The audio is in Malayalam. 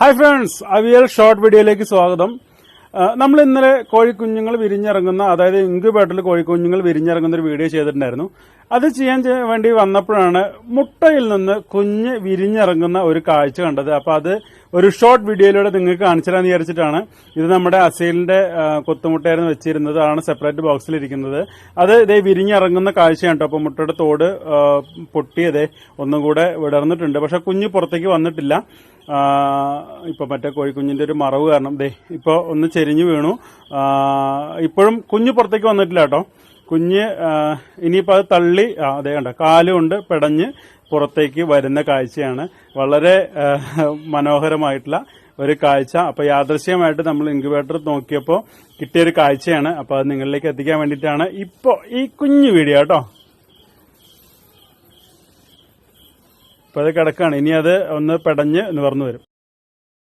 ഹായ് ഫ്രണ്ട്സ് അവിയൽ ഷോർട്ട് വീഡിയോയിലേക്ക് സ്വാഗതം. നമ്മൾ ഇന്നലെ കോഴിക്കുഞ്ഞുങ്ങൾ വിരിഞ്ഞിറങ്ങുന്ന അതായത് ഇൻക്യുബേറ്ററിൽ കോഴിക്കുഞ്ഞുങ്ങൾ വിരിഞ്ഞിറങ്ങുന്ന ഒരു വീഡിയോ ചെയ്തിട്ടുണ്ടായിരുന്നു. അത് ചെയ്യാൻ വേണ്ടി വന്നപ്പോഴാണ് മുട്ടയിൽ നിന്ന് കുഞ്ഞ് വിരിഞ്ഞിറങ്ങുന്ന ഒരു കാഴ്ച കണ്ടത്. അപ്പൊ അത് ഒരു ഷോർട്ട് വീഡിയോയിലൂടെ നിങ്ങൾക്ക് കാണിച്ചു വിചാരിച്ചിട്ടാണ്. ഇത് നമ്മുടെ അസീലിന്റെ കൊത്തുമുട്ടയായിരുന്നു വെച്ചിരുന്നത്. ആണ് സെപ്പറേറ്റ് ബോക്സിലിരിക്കുന്നത്. അത് ഇതേ വിരിഞ്ഞിറങ്ങുന്ന കാഴ്ചയാണ് കേട്ടോ. അപ്പൊ മുട്ടയുടെ തോട് പൊട്ടിയതേ ഒന്നും കൂടെ വിടർന്നിട്ടുണ്ട്. പക്ഷെ കുഞ്ഞ് പുറത്തേക്ക് വന്നിട്ടില്ല. ഇപ്പൊ മറ്റേ കോഴിക്കുഞ്ഞിന്റെ ഒരു മറവ് കാരണം ദേ ഇപ്പൊ ഒന്ന് ചെരിഞ്ഞു വീണു. ഇപ്പോഴും കുഞ്ഞ് പുറത്തേക്ക് വന്നിട്ടില്ല കേട്ടോ. കുഞ്ഞ് ഇനിയിപ്പോൾ ഇനിയിപ്പോ അത് തള്ളി അതേ കണ്ട കാലുകൊണ്ട് പെടഞ്ഞ് പുറത്തേക്ക് വരുന്ന കാഴ്ചയാണ്. വളരെ മനോഹരമായിട്ടുള്ള ഒരു കാഴ്ച. അപ്പൊ യാദൃശ്യമായിട്ട് നമ്മൾ ഇൻക്യുബേറ്റർ നോക്കിയപ്പോൾ കിട്ടിയ ഒരു കാഴ്ചയാണ്. അപ്പൊ അത് നിങ്ങളിലേക്ക് എത്തിക്കാൻ വേണ്ടിയിട്ടാണ് ഇപ്പോൾ ഈ കുഞ്ഞു വീഡിയോ കേട്ടോ. ഇപ്പൊ അത് കിടക്കാണ്. ഇനി അത് ഒന്ന് പെടഞ്ഞ് നിവർന്നു വരും.